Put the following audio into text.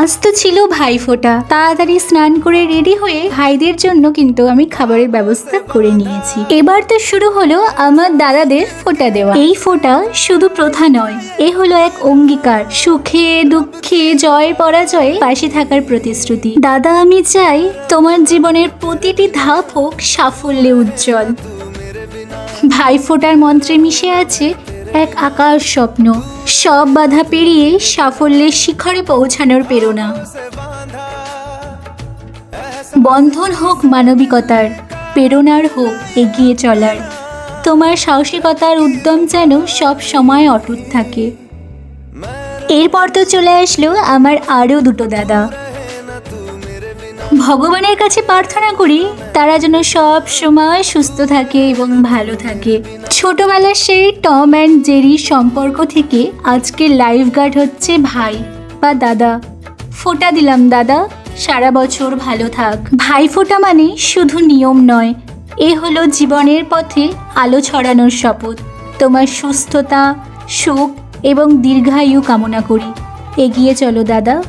আজ তো ছিল ভাই ফোটা তাড়াতাড়ি স্নান করে রেডি হয়ে ভাইদের জন্য কিন্তু আমি খাবারের ব্যবস্থা করে নিয়েছি। এবার তো শুরু হলো আমার দাদাদের ফোটা দেওয়া। এই ফোটা শুধু প্রথা নয়, এ হলো এক অঙ্গীকার। সুখে, দুঃখে, জয়, পরাজয়ে পাশে থাকার প্রতিশ্রুতি। দাদা, আমি চাই তোমার জীবনের প্রতিটি ধাপ হোক সাফল্যে উজ্জ্বল। ভাই ফোটার মন্ত্রে মিশে আছে এক আকাশ স্বপ্ন। সব বাধা পেরিয়ে সাফল্যের শিখরে পৌঁছানোর প্রেরণা। বন্ধন হোক মানবিকতার, প্রেরণার হোক এগিয়ে চলার। তোমার সাহসিকতার উদ্যম যেন সব সময় অটুট থাকে। এরপর তো চলে আসলো আমার আরও দুটো দাদা। ভগবানের কাছে প্রার্থনা করি, তারা যেন সব সময় সুস্থ থাকে এবং ভালো থাকে। ছোটবেলার সেই টম অ্যান্ড জেরি সম্পর্ক থেকে আজকের লাইফ গার্ড হচ্ছে ভাই বা দাদা। ফোটা দিলাম, দাদা। সারা বছর ভালো থাক। ভাই ফোটা মানে শুধু নিয়ম নয়, এ হলো জীবনের পথে আলো ছড়ানোর শপথ। তোমার সুস্থতা, সুখ এবং দীর্ঘায়ু কামনা করি। এগিয়ে চলো, দাদা।